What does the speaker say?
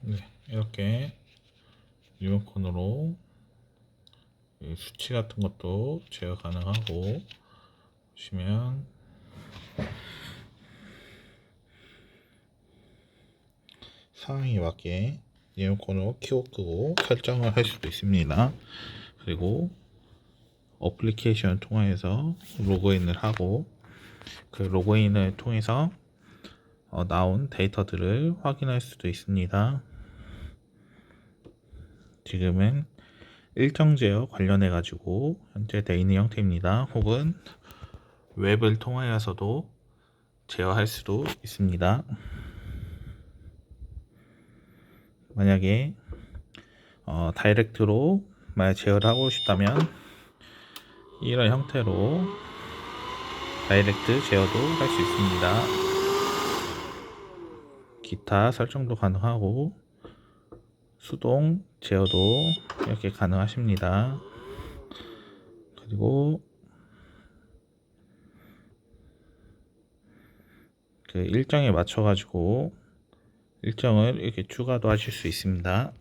네, 이렇게 리모컨으로 이 수치 같은 것도 제어 가능하고 보시면 상황에 맞게 리모컨으로 키고 끄고 설정을 할 수도 있습니다. 그리고 어플리케이션을 통해서 로그인을 하고 그 로그인을 통해서 어, 나온 데이터들을 확인할 수도 있습니다. 지금은 일정 제어 관련해 가지고 현재 되어 있는 형태입니다. 혹은 웹을 통하여서도 제어할 수도 있습니다. 만약에 어, 다이렉트로 만약 제어를 하고 싶다면 이런 형태로 다이렉트 제어도 할 수 있습니다. 기타 설정도 가능하고 수동 제어도 이렇게 가능하십니다. 그리고 그 일정에 맞춰 가지고 일정을 이렇게 추가도 하실 수 있습니다.